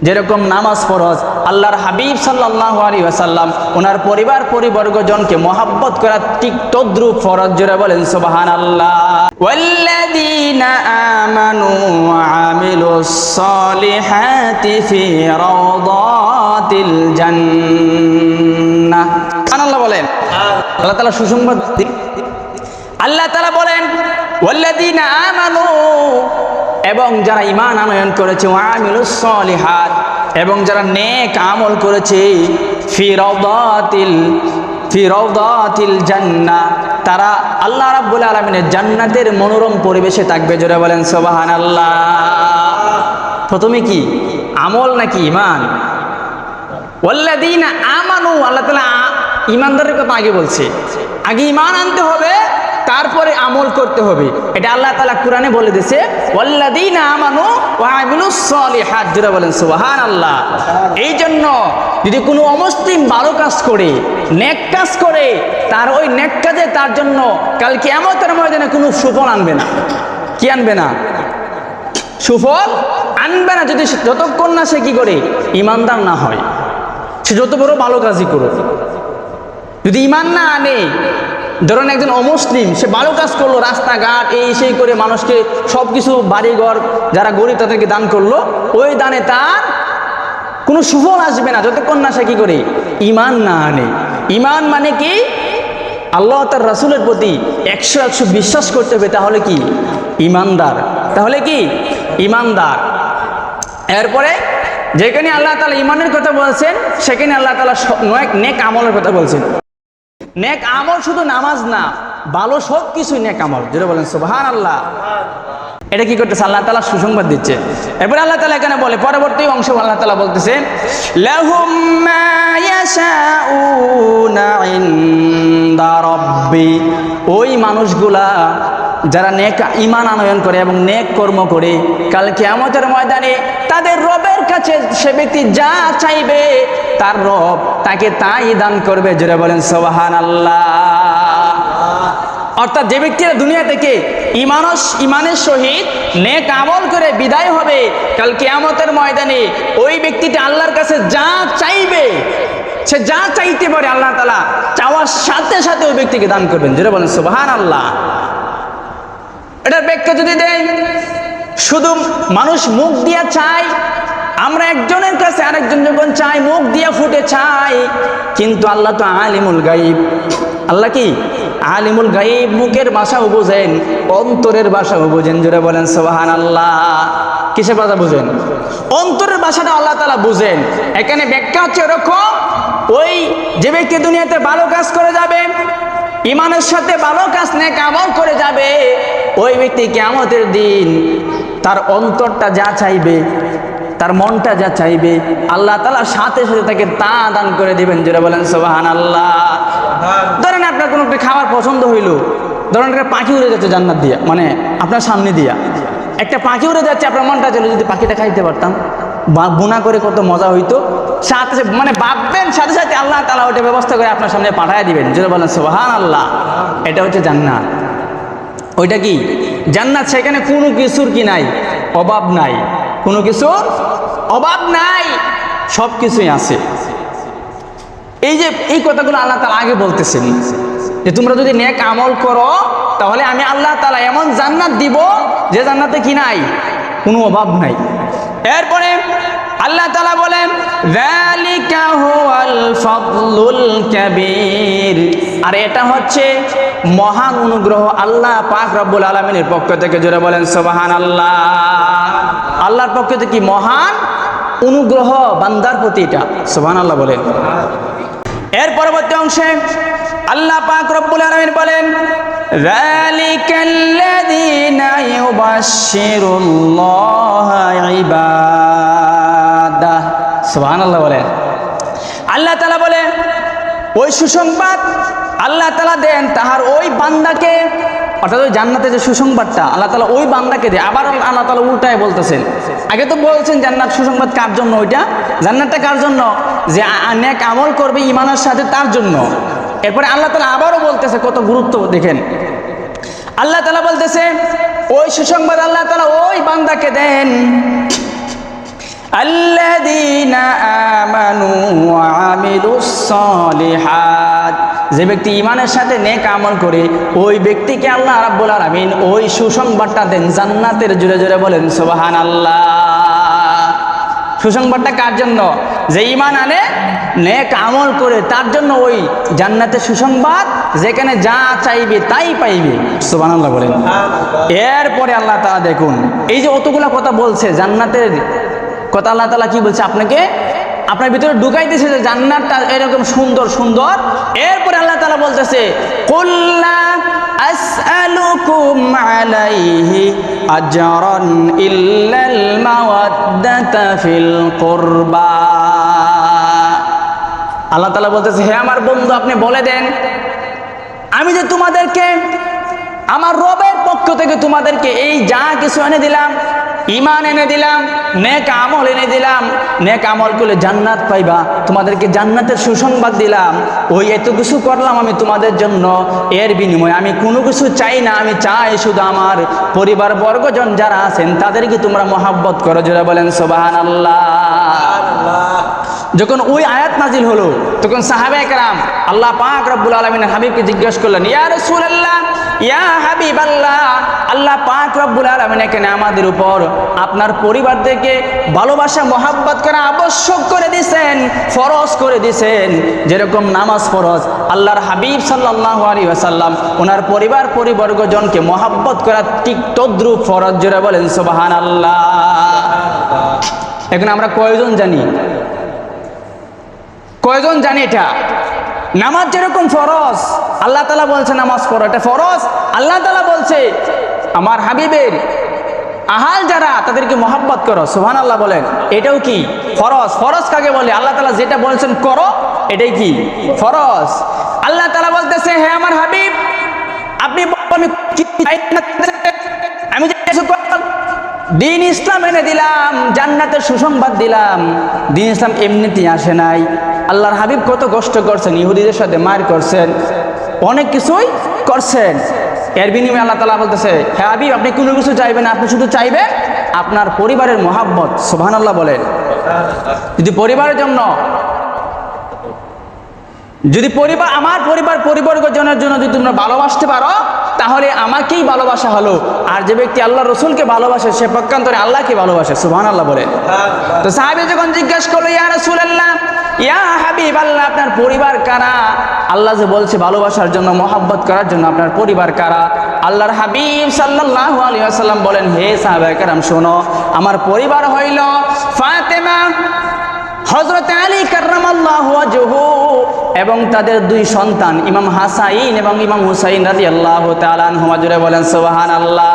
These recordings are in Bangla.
যেরকম নামাজ ফরজ আল্লাহর হাবিব সাল্লাহ আলী আসাল্লাম ওনার পরিবার পরিবর্গজনকে মহাব্বত করা ঠিক তদ্রুপ ফরজ জোরে বলেন সুবাহান আল্লাহ والذين آمنوا وعملوا الصالحات في روضات الجنة সুবহান আল্লাহ বলেন আল্লাহ তাআলা সুসংবাদ দি- আল্লাহ তাআলা বলেন ওয়াল্লাযীনা আমানু এবং যারা ইমান আনয়ন করেছে ওয়ামিলুস সলিহাত, এবং যারা নেক আমল করেছে, ফি রাওদাতিল ফি রাওদাতিল জান্নাহ তারা আল্লাহ রাব্বুল আলামিনের জান্নাতের মনোরম পরিবেশে থাকবে। জোরে বলেন, সুবহানাল্লাহ। প্রথমে কি, আমল নাকি ইমান ওয়াল্লাযীনা আমানু, আল্লাহ তাআলা ঈমানদারের কথা আগে বলছে, আগে ঈমান আনতে হবে তারপরে আমল করতে হবে। এটা আল্লাহ তালা কোরআনে বলে জোরে বলেন, সুবহানাল্লাহ। এই জন্য যদি কোনো অমুসলিম ভালো কাজ করে, নেক কাজ করে, তার ওই নেক কাজে তার জন্য কাল কিয়ামতের ময়দানে কোনো সুফল আনবে না। কি আনবে না? সুফল আনবে না যদি যতক্ষণ না সে কি করে? ইমানদার না হয়। সে যত বড় ভালো কাজই করুক। যদি ইমান না আনে ধরুন একজন অমুসলিম, সে ভালো কাজ করল, রাস্তাঘাট, এই সেই করে মানুষকে সব কিছু বাড়িঘর যারা গরিব তাদেরকে দান করল, ওই দানে তার কোনো সুফল আসবে না, যতক্ষণ না সে কি করে? ইমান না আনে। ইমান মানে কি? আল্লাহ তার রাসুলের প্রতি একশো একশো বিশ্বাস করতে হবে, তাহলে কি? ইমানদার। তাহলে কি? ইমানদার। এরপরে যেখানে আল্লাহ তালা ইমানের কথা বলছেন, সেখানে আল্লাহ তালা নেক আমলের কথা বলছেন। নেক আমল শুধু নামাজ না, ভালো সব কিছুই নেক আমল। যেটা বলেন সুবহান আল্লাহ এটা কি করতেছে? আল্লাহ তালা সুসংবাদ দিচ্ছে। এরপরে আল্লাহ তালা এখানে বলে, পরবর্তী অংশ আল্লাহ তালা বলতেছে ওই মানুষগুলা যারা নেক ইমান আনয়ন করে এবং নেক কর্ম করে, কাল কিয়ামতের ময়দানে তাদের রবের কাছে সে ব্যক্তি যা চাইবে তার রব তাকে তাই দান করবে, জোরে বলেন সোহান আল্লাহ অর্থাৎ যে ব্যক্তিরা দুনিয়া থেকে ইমানস, ইমানের সহিত নেক আমল করে বিদায় হবে, কাল কেয়ামতের ময়দানে ওই ব্যক্তিটা আল্লাহর কাছে যা চাইবে, সে যা চাইতে পারে আল্লাহ তালা চাওয়ার সাথে সাথে ওই ব্যক্তিকে দান করবেন যেটা বলেন সুবাহান আল্লাহ এটার ব্যাখ্যা যদি দেয় শুধু মানুষ মুখ দিয়া চায় আমরা একজনের কাছে আরেকজন যখন চাই, মুখ দিয়ে ফুটে চাই, কিন্তু আল্লাহ তো আলিমুল গাইব। আল্লাহ কি? আলিমুল গাইব মুখের ভাষাও বোঝেন, অন্তরের ভাষাও বোঝেন, জোরে বলেন সোহান আল্লাহ কিসের ভাষা বুঝেন? অন্তরের ভাষাটা আল্লাহ তালা বুঝেন। এখানে ব্যাখ্যা হচ্ছে এরকম, ওই যে ব্যক্তি দুনিয়াতে ভালো কাজ করে যাবে ইমানের সাথে ভালো কাজ, নেক আমল করে যাবে, ওই ব্যক্তি কেমতের দিন তার অন্তরটা যা চাইবে তার মনটা যা চাইবে, আল্লাহ তালা সাথে সাথে তাকে তা দান করে দিবেন। যেটা বলেন সোবাহান আল্লাহ ধরেন আপনার কোনো একটা খাবার পছন্দ হইল, ধরেন একটা পাখি উড়ে যাচ্ছে জান্নাত দিয়া মানে আপনার সামনে দিয়া। একটা পাখি উড়ে যাচ্ছে, আপনার মনটা চলে যদি পাখিটা খাইতে পারতাম। বা বোনা করে কত মজা হইতো। সাথে মানে ভাববেন, সাথে সাথে আল্লাহ তালা ওটা ব্যবস্থা করে আপনার সামনে পাঠায় দিবেন। যেটা বলেন সোহান আল্লাহ এটা হচ্ছে জান্নাত। ওইটা কি? জান্নাত সেখানে কোনো কিছুর কি নাই? অভাব নাই। কোনো কিছুর অভাব নাই, সব কিছুই আছে। এই যে এই কথাগুলো আল্লাহ তালা আগে বলতেছেন যে তোমরা যদি নেক আমল করো, তাহলে আমি আল্লাহ তালা এমন জান্নাত দিব যে জান্নাতে কি নাই? কোনো অভাব নাই। এরপরে আল্লাহ তালা বলেন "যালিকা হুয়াল ফাদলুল কাবীর আর এটা হচ্ছে মহান অনুগ্রহ আল্লাহ পাক রব্বুল আলমিনের পক্ষ থেকে জোরে বলেন সোবাহান আল্লাহ আল্লাহর পক্ষ থেকে কি মহান অনুগ্রহ বান্দার প্রতি এটা সোবাহান আল্লাহ বলেন এর পরবর্তী অংশে আল্লাহ পাক রব্বুল আলামিন বলেন ذلك الذين يبشر الله عباده সুবহানাল্লাহ বলেন আল্লাহ তাআলা বলেন ওই সুসংবাদ আল্লাহ তালা দেন তাহার ওই বান্দাকে, অর্থাৎ ওই জান্নাতে যে সুসংবাদটা আল্লাহ তালা ওই বান্দাকে দেয়। আবার আল্লাহ তালা উল্টায় বলতেছেন। আগে তো বলছেন জান্নাত সুসংবাদ কার জন্য ওইটা? জান্নাতটা কার জন্য? যে আ- নেক আমল করবে ইমানের সাথে তার জন্য। এরপরে আল্লাহ তালা আবারও বলতেছে, কত গুরুত্ব দেখেন। আল্লাহ তালা বলতেছে, ওই সুসংবাদ আল্লাহ তালা ওই বান্দাকে দেন। যে ব্যক্তি ইমানের সাথে নেক আমল করে ওই ব্যক্তিকে আল্লাহ রাব্বুল আলামিন ওই সুসংবাদটা দেন জান্নাতের জুড়ে জুড়ে বলেন সোবাহান সুবহানাল্লাহ। সুসংবাদটা কার জন্য? যে ইমান আনে নেক আমল করে তার জন্য ওই জান্নাতের সুসংবাদ যেখানে যা চাইবে তাই পাইবে। সুবহানাল্লাহ বলেন। এরপরে আল্লাহ তাআলা দেখুন এই যে অতগুলা কথা বলছে জান্নাতের কথা আল্লাহ তালা কি বলছে আপনাকে? আপনার ভিতরে ঢুকাইতেছে যে জান্নাতটা এরকম সুন্দর সুন্দর। এরপরে আল্লাহ তাআলা বলতেছে কুল্লা আসআলুকুম আলাইহি আজরান ইল্লাল মাওয়াদ্দাতা ফিল কুরবা। আল্লাহ তাআলা বলতেছে, হে আমার বন্ধু, আপনি বলে দেন, আমি যে তোমাদেরকে, আমার রবের পক্ষ থেকে তোমাদেরকে এই যা কিছু এনে দিলাম ইমান এনে দিলাম নেক আমল এনে দিলাম নেক আমল করলে জান্নাত পাইবা। তোমাদেরকে জান্নাতের সুসংবাদ দিলাম। ওই এত কিছু করলাম আমি তোমাদের জন্য। এর বিনিময়ে আমি কোনো কিছু চাই না আমি চাই শুধু আমার পরিবার বর্গজন যারা আছেন তাদেরকে তোমরা মহাব্বত করো যারা বলেন সোবাহান আল্লাহ যখন ওই আয়াত নাজিল হলো তখন সাহাবে একরাম আল্লাহ পাক রব্বুল আলমিনের হাবিবকে জিজ্ঞেস করলেন ইয়ার রসুল আল্লাহ ইয়া হাবিব আল্লাহ আল্লাহ পাক রব্বুল এখানে আমাদের উপর আপনার পরিবারদেরকে ভালোবাসা, মহাব্বত করা আবশ্যক করে দিছেন, ফরজ করে দিছেন। যেরকম নামাজ ফরজ, আল্লাহর হাবিব সাল্লাহ আলী আসাল্লাম ওনার পরিবার পরিবর্গজনকে মহাব্বত করা ঠিক তদ্রুপ ফরজ, জোরে বলেন সোবাহান আল্লাহ এখন আমরা কয়জন জানি? কয়জন জানি এটা? নামাজ যেরকম ফরজ, আল্লাহ তালা বলছে নামাজ পড়ো, এটা ফরজ? আল্লাহ তালা বলছে, আমার হাবিবের আহাল যারা, তাদেরকে মহাব্বত করো। সোহান আল্লাহ বলেন। এটাও কি? ফরজ। ফরজ কাকে বলে? আল্লাহ তালা যেটা বলছেন করো, এটাই কি? ফরজ। আল্লাহ তালা বলতেছে হ্যাঁ আমার হাবিব, আপনি আমি দিন ইসলাম এনে দিলাম জান্নাতের সুসংবাদ দিলাম। দিন ইসলাম এমনিতেই আসে নাই। আল্লাহর হাবিব কত কষ্ট করছেন, ইহুদিদের সাথে মার করছেন, অনেক কিছুই করছেন। এর বিনিময়ে আল্লাহ তালা বলতেছে হ্যাঁ হাবিব, আপনি কোনো কিছু চাইবেন আপনি শুধু চাইবেন আপনার পরিবারের মহাব্বত। সোহান আল্লাহ বলেন। যদি পরিবারের জন্য, যদি পরিবার, আমার পরিবার, পরিবর্গজনের জন্য যদি তোমরা ভালোবাসতে পারো তাহলে আমাকেই ভালোবাসা হলো। আর যে ব্যক্তি আল্লাহ রসুলকে ভালোবাসে, সে পক্ষান্তরে আল্লাহকে ভালোবাসে। সুহান আল্লাহ বলে। তো সাহাবি যখন জিজ্ঞেস করল, ইয়া রসুল আল্লাহ ইয়া হাবিব আল্লাহ আপনার পরিবার কারা? আল্লাহ যে বলছে, ভালোবাসার জন্য, মহাব্বত করার জন্য আপনার পরিবার কারা? আল্লাহর হাবিব সাল্লাহ আলী আসাল্লাম বলেন, হে সাহাবাহ কারাম শোনো, আমার পরিবার হইল ফাতেমা হজরত আলী কার্রামাল্লাহ ওয়াজহু এবং তাদের দুই সন্তান, ইমাম হাসাইন এবং ইমাম হুসাইন রাজি আল্লাহ তালান হুমাজুরে বলেন সোহান আল্লাহ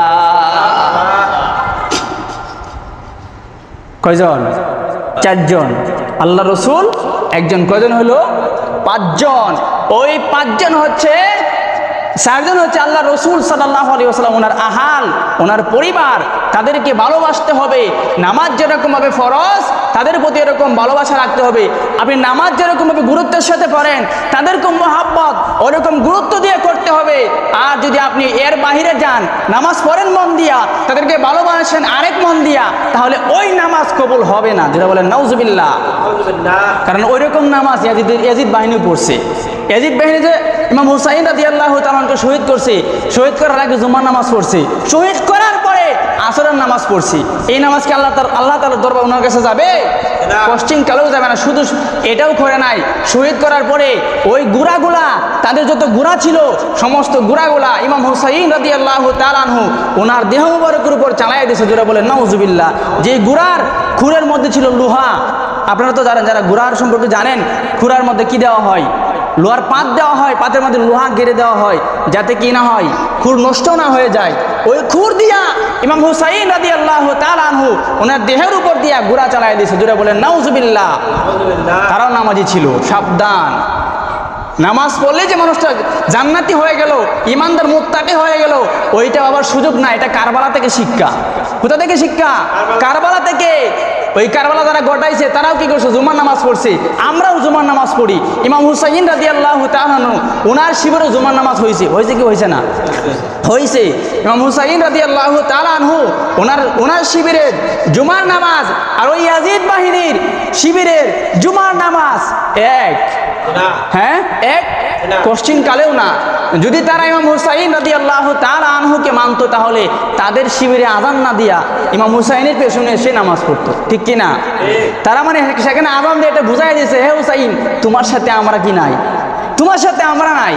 কয়জন? চারজন। আল্লাহ রসুল একজন কয়জন হলো? পাঁচজন। ওই পাঁচজন হচ্ছে চারজন হচ্ছে আল্লাহ রসুল সাল্লাহ আলী আসালাম ওনার আহাল ওনার পরিবার তাদেরকে ভালোবাসতে হবে। নামাজ যেরকমভাবে ফরজ তাদের প্রতি এরকম ভালোবাসা রাখতে হবে। আপনি নামাজ যেরকমভাবে গুরুত্বের সাথে পড়েন তাদেরকে মহাব্বত ওরকম গুরুত্ব দিয়ে করতে হবে। আর যদি আপনি এর বাহিরে যান নামাজ পড়েন মন দিয়া তাদেরকে ভালোবাসেন আরেক মন দিয়া তাহলে ওই নামাজ কবুল হবে না। যেটা বলেন নওজবিল্লা কারণ ওই রকম নামাজ ইয়াজিদ ইয়াজিদ বাহিনী পড়ছে। ইয়াজিদ বাহিনী যে ইমাম হুসাইন রাজি আল্লাহ তালকে শহীদ করছে শহীদ করার আগে জুমার নামাজ পড়ছে। শহীদ করার পরে আসরের নামাজ পড়ছি। এই নামাজকে আল্লাহ তার আল্লাহ তালার দরবার ওনার কাছে যাবে? পশ্চিম কালেও যাবে না। শুধু এটাও করে নাই। শহীদ করার পরে ওই গুড়াগুলা তাদের যত গুড়া ছিল সমস্ত গুড়াগুলা ইমাম হুসাইন রাজি আল্লাহ তালানহু ওনার দেহ মুবারকের উপর চালাই দিয়েছে জোরে বলে নওজুবিল্লাহ যে গুড়ার খুরের মধ্যে ছিল লোহা আপনারা তো জানেন যারা গুড়ার সম্পর্কে জানেন খুরার মধ্যে কি দেওয়া হয়? লোহার পাত দেওয়া হয় পাতের মধ্যে লোহা গেড়ে দেওয়া হয় যাতে কি না হয় খুর নষ্ট না হয়ে যায়। ওই খুর দিয়া ইমাম হুসাইন রাদি আল্লাহ তালানহু ওনার দেহের উপর দিয়া গুড়া চালাই দিয়েছে। জুড়ে বলেন নাউজুবিল্লাহ। তারাও নামাজি ছিল সাবধান। নামাজ পড়লে যে মানুষটা জান্নাতি হয়ে গেল ইমানদার মোত্তাকে হয়ে গেল ওইটা আবার সুযোগ না এটা কারবালা থেকে শিক্ষা। কোথা থেকে শিক্ষা? কারবালা থেকে ওই কারবালা যারা ঘটাইছে, তারাও কি করছে? জুমার নামাজ পড়ছে। আমরাও জুমার নামাজ পড়ি। ইমাম হুসাইন রাজি আল্লাহ তাহানু ওনার শিবিরও জুমার নামাজ হয়েছে হয়েছে কি হয়েছে না? হয়েছে ইমাম হুসাইন রাজি আল্লাহ তালানহু ওনার ওনার শিবিরের জুমার নামাজ আর ওই ইয়াজিদ বাহিনীর শিবিরের জুমার নামাজ এক। হ্যাঁ? এক কশ্চিন কালেও না। যদি তারা ইমাম হুসাইন রাদি আল্লাহ তার আনহুকে মানতো তাহলে তাদের শিবিরে আজান না দিয়া ইমাম হুসাইনের পেছনে সে নামাজ পড়তো। ঠিক কি না? তারা মানে সেখানে আজান দিয়ে এটা বুঝাই দিয়েছে হে হুসাইন তোমার সাথে আমরা কি নাই? তোমার সাথে আমরা নাই।